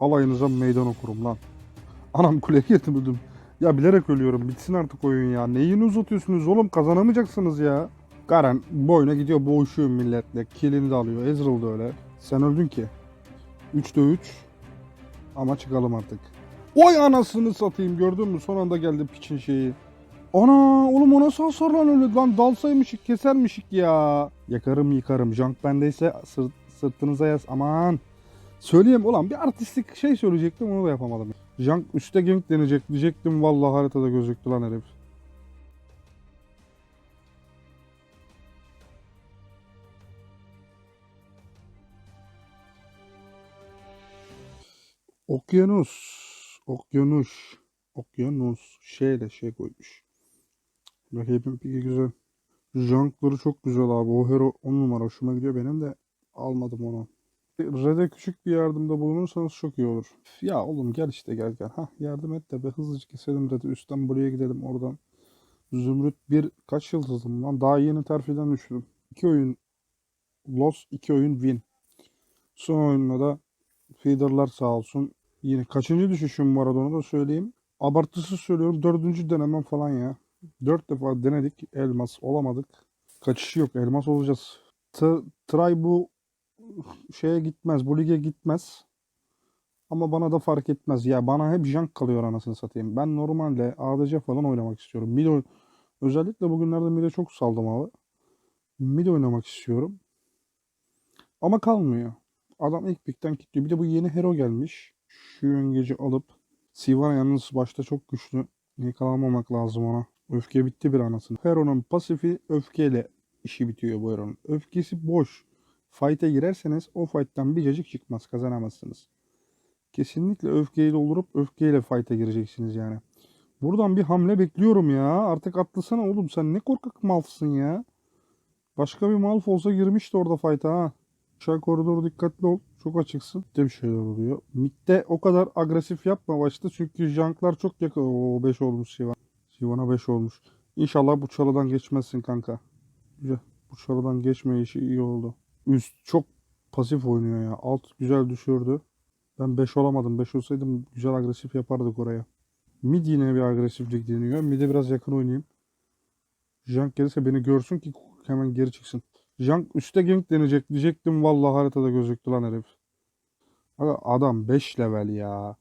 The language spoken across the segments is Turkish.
Alayınıza meydan okurum lan. Anam kuleye getirdim. Ya bilerek ölüyorum. Bitsin artık oyun ya. Neyini uzatıyorsunuz oğlum? Kazanamayacaksınız ya. Garen boyuna gidiyor boğuşuyor milletle. Killini de alıyor. Ezreal da öyle. Sen öldün ki. 3'te 3. Ama çıkalım artık. Oy anasını satayım gördün mü? Son anda geldi piçin şeyi. Ana oğlum o nasıl hasar lan öyle lan dalsaymışık kesermişik ya. Yakarım yıkarım. Junk bendeyse sırt, sırtınıza yaz aman. Söyleyeyim ulan bir artistlik şey söyleyecektim onu da yapamadım. Junk üstte gank deneyecek diyecektim vallahi haritada gözüktü lan herif. Okyanus. Okyanus. Okyanus. Şeyle şey koymuş. Rakibin peki güzel. Junkları çok güzel abi. O hero 10 numara hoşuma gidiyor benim de almadım onu. Red'e küçük bir yardımda bulunursanız çok iyi olur. Ya oğlum gel işte gel gel. Hah yardım et de be hızlıca keselim Red'i. Üstten buraya gidelim oradan. Zümrüt bir kaç yıldızım lan? Daha yeni terfiden düştüm. 2 oyun loss, 2 oyun win. Son oyunda da feederlar sağ olsun. Yine kaçıncı düşüşüm arada onu da söyleyeyim. Abartısız söylüyorum dördüncü denemem falan ya. Dört defa denedik elmas olamadık. Kaçışı yok elmas olacağız. T- try bu şeye gitmez bu lige gitmez. Ama bana da fark etmez. Ya bana hep jank kalıyor anasını satayım. Ben normalde ADC falan oynamak istiyorum. Mid oyn- Özellikle bugünlerde mid'e çok saldım abi. Mid oynamak istiyorum. Ama kalmıyor. Adam ilk pikten kilitliyor. Bir de bu yeni hero gelmiş. Şu yöngeci alıp Sivana yalnız başta çok güçlü. Yakalanmamak lazım ona. Öfke bitti bir anasını. Hero'nun pasifi öfkeyle işi bitiyor bu Hero'nun. Öfkesi boş. Fight'e girerseniz o fight'tan bir cacık çıkmaz. Kazanamazsınız. Kesinlikle öfkeyle olup öfkeyle fight'e gireceksiniz yani. Buradan bir hamle bekliyorum ya. Artık atlasana oğlum sen ne korkak malfsın ya. Başka bir malf olsa girmişti orada fight'a ha. Aşağı koridor dikkatli ol. Çok açıksın. De bir şeyler oluyor. Mid'de o kadar agresif yapma başta. Çünkü janklar çok yakın. Oo 5 olmuş Sivan. Sivan'a 5 olmuş. İnşallah bu çalıdan geçmezsin kanka. Güzel. Bu çalıdan geçme işi iyi oldu. Üst çok pasif oynuyor ya. Alt güzel düşürdü. Ben 5 olamadım. 5 olsaydım güzel agresif yapardık oraya. Mid yine bir agresiflik deniyor. Mid'e biraz yakın oynayayım. Jank gelirse beni görsün ki hemen geri çıksın. Jank üstte gank deneyecek diyecektim. Vallahi haritada gözüktü lan herif. Adam 5 level ya.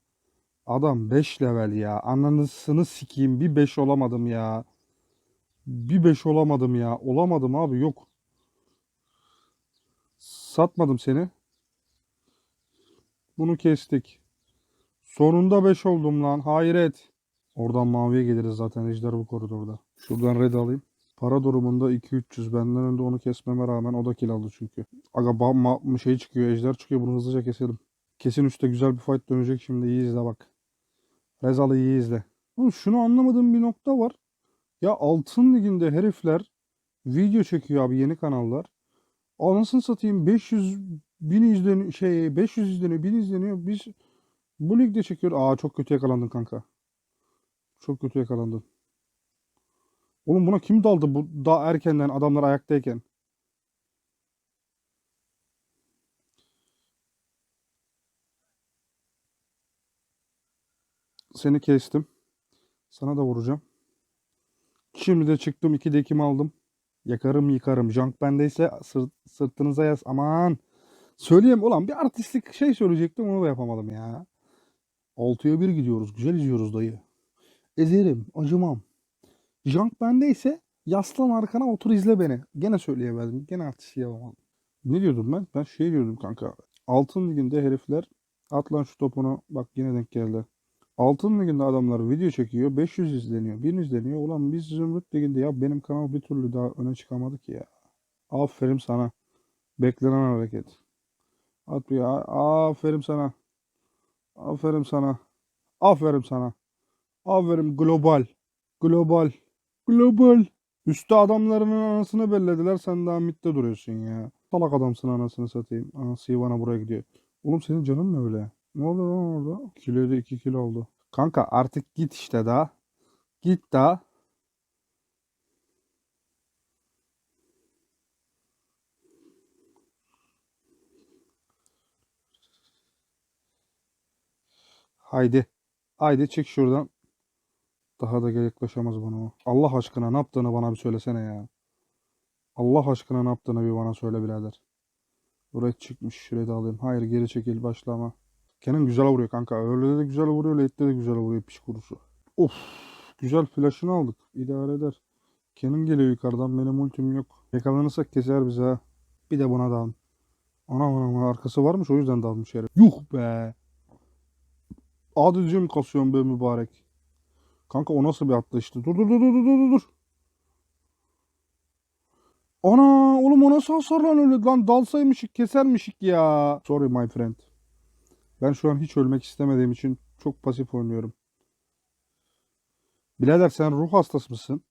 Adam 5 level ya. Ananısını sikeyim. Bir 5 olamadım ya. Bir 5 olamadım ya. Olamadım abi yok. Satmadım seni. Bunu kestik. Sonunda 5 oldum lan. Hayret. Oradan maviye geliriz zaten ejder bu koridorda. Şuradan red alayım. Para durumunda 2-300. Benden önde onu kesmeme rağmen o da kill aldı çünkü. Aga ba- ma- şey çıkıyor. Ejder çıkıyor. Bunu hızlıca keselim. Kesin üstte güzel bir fight dönecek şimdi. İyi izle bak. Rezal'ı iyi izle. Oğlum şunu anlamadığım bir nokta var. Ya altın liginde herifler video çekiyor abi yeni kanallar. Anasını satayım 500 bin izleniyor şey 500 izleniyor 1000 izleniyor. Biz bu ligde çekiyor. Aa çok kötü yakalandın kanka. Çok kötü yakalandın. Oğlum buna kim daldı bu daha erkenden adamlar ayaktayken? Seni kestim. Sana da vuracağım. Şimdi de çıktım 2'de 2'mi aldım. Yakarım yıkarım. Junk bendeyse sırt, sırtınıza yaz. Aman. Söyleyeyim ulan bir artistlik şey söyleyecektim onu da yapamadım ya. 6'ya 1 gidiyoruz. Güzel izliyoruz dayı. Ezerim. Acımam. Junk bendeyse yaslan arkana otur izle beni. Gene söyleyemedim. Gene artistlik yapamadım. Ne diyordum ben? Ben şey diyordum kanka. Altın liginde herifler at lan şu topunu. Bak yine denk geldi. Altın liginde adamlar video çekiyor. 500 izleniyor. 1000 izleniyor. Ulan biz Zümrüt liginde ya benim kanal bir türlü daha öne çıkamadı ki ya. Aferin sana. Beklenen hareket. At bir aferin sana. Aferin sana. Aferin sana. Aferin global. Global. Global. Üstte adamlarının anasını bellediler. Sen daha midde duruyorsun ya. Salak adamsın anasını satayım. Anası Ivana buraya gidiyor. Oğlum senin canın ne öyle? Ne oldu lan orada? Kiloydu 2 kilo oldu. Kanka artık git işte daha. Git daha. Haydi. Haydi çık şuradan. Daha da yaklaşamaz bana. Allah aşkına ne yaptığını bana bir söylesene ya. Allah aşkına ne yaptığını bir bana söyle birader. Buraya çıkmış. Şurayı da alayım. Hayır geri çekil başlama. Kenan güzel vuruyor kanka. Öyle de güzel vuruyor. Late'de de güzel vuruyor piç kurusu. Of. Güzel flash'ını aldık. İdare eder. Kenan geliyor yukarıdan. Benim ultim yok. Yakalanırsak keser bizi ha. Bir de buna dal. Ana ana ana arkası varmış o yüzden dalmış herif. Yuh be. Adicim kasıyorum be mübarek. Kanka o nasıl bir atlayıştı? Dur dur dur dur dur dur. Ana oğlum o nasıl hasar lan öyle lan dalsaymışık kesermişik ya. Sorry my friend. Ben şu an hiç ölmek istemediğim için çok pasif oynuyorum. Birader sen ruh hastası mısın?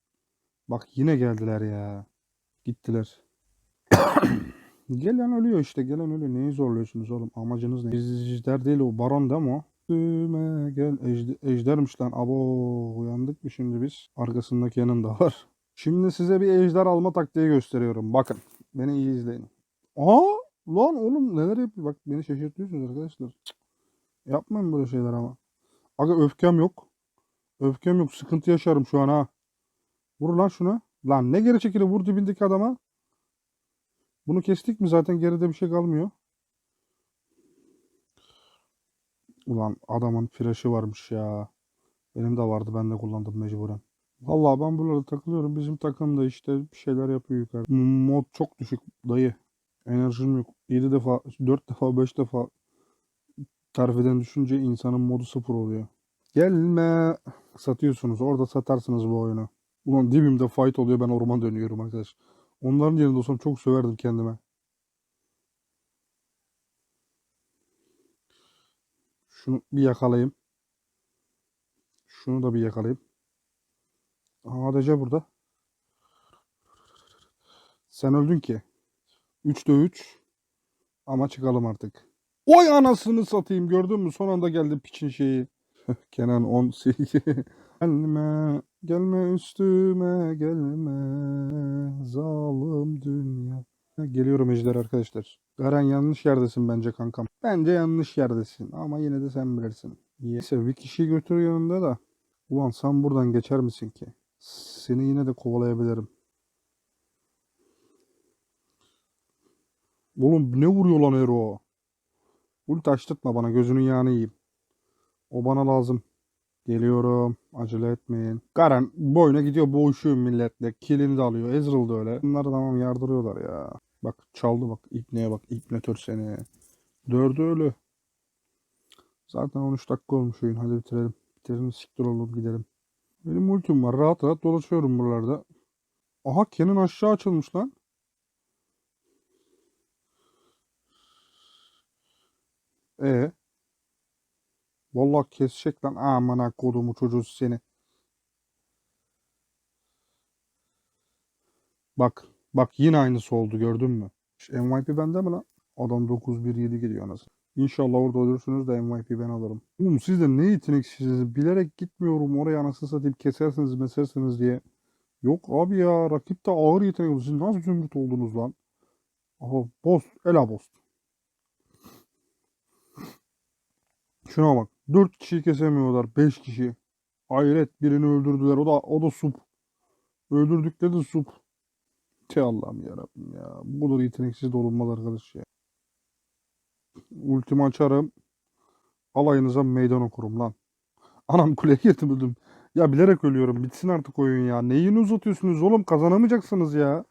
Bak yine geldiler ya. Gittiler. Gelen ölüyor işte. Gelen ölüyor. Neyi zorluyorsunuz oğlum? Amacınız ne? Ejder değil o. Baron değil mi o? Üstüme gel. Ejder, ejdermiş lan. Abo uyandık mı şimdi biz? Arkasındaki yanında var. Şimdi size bir ejder alma taktiği gösteriyorum. Bakın. Beni iyi izleyin. Aa lan oğlum neler yapıyor? Bak beni şaşırtıyorsunuz arkadaşlar. Cık. Yapmayın böyle şeyler ama. Aga öfkem yok. Öfkem yok. Sıkıntı yaşarım şu an ha. Vur lan şuna. Lan ne geri çekili vur dibindeki adama. Bunu kestik mi zaten geride bir şey kalmıyor. Ulan adamın flash'ı varmış ya. Benim de vardı ben de kullandım mecburen. Vallahi ben buralarda takılıyorum. Bizim takım da işte bir şeyler yapıyor yukarı. Mod çok düşük dayı. Enerjim yok. 7 defa, 4 defa, 5 defa tarifeden düşünce insanın modu sıfır oluyor. Gelme. Satıyorsunuz. Orada satarsınız bu oyunu. Ulan dibimde fight oluyor ben orman dönüyorum arkadaş. Onların yerinde olsam çok söverdim kendime. Şunu bir yakalayayım. Şunu da bir yakalayayım. ADC burada. Sen öldün ki. 3'te 3. Ama çıkalım artık. Oy anasını satayım gördün mü? Son anda geldi piçin şeyi. Kenan 18. gelme, gelme üstüme gelme. Zalim dünya. Geliyorum Ejder arkadaşlar. Garen yanlış yerdesin bence kankam. Bence yanlış yerdesin ama yine de sen bilirsin. Neyse bir kişiyi götür yanında da. Ulan sen buradan geçer misin ki? Seni yine de kovalayabilirim. Oğlum ne vuruyor lan Ero? Ulti açtırtma bana gözünün yağını yiyeyim. O bana lazım. Geliyorum. Acele etmeyin. Garen boyuna gidiyor boğuşuyor milletle. Killini de alıyor. Ezreal da öyle. Bunlar tamam yardırıyorlar ya. Bak çaldı bak. İpneye bak. İpnetör seni. Dördü ölü. Zaten 13 dakika olmuş oyun. Hadi bitirelim. Bitirelim siktir oğlum gidelim. Benim ultim var. Rahat rahat dolaşıyorum buralarda. Aha Kenan aşağı açılmış lan. E Vallahi kesecek lan. Aman kodumu çocuğu seni. Bak. Bak yine aynısı oldu gördün mü? Şu MVP bende mi lan? Adam 9-1-7 gidiyor anasını. İnşallah orada ölürsünüz de MVP ben alırım. Oğlum siz de ne yeteneksizsiniz. Bilerek gitmiyorum oraya anasını satayım kesersiniz mesersiniz diye. Yok abi ya rakip de ağır yetenek. Siz nasıl zümrüt oldunuz lan? Aha boss. Ela boss. Şuna bak. 4 kişiyi kesemiyorlar. 5 kişi. Hayret birini öldürdüler. O da o da sup. Öldürdükleri de sup. Te Allah'ım yarabbim ya. Bu kadar yeteneksiz de olunmaz arkadaş ya. Ultimi açarım. Alayınıza meydan okurum lan. Anam kuleye getirdim. Ya bilerek ölüyorum. Bitsin artık oyun ya. Neyini uzatıyorsunuz oğlum? Kazanamayacaksınız ya.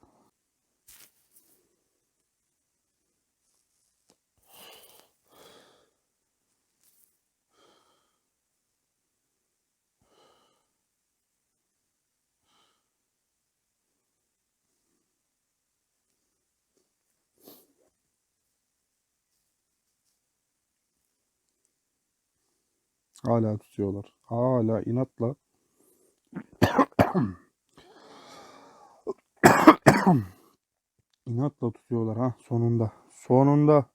Hala tutuyorlar. Hala inatla. inatla tutuyorlar ha sonunda. Sonunda.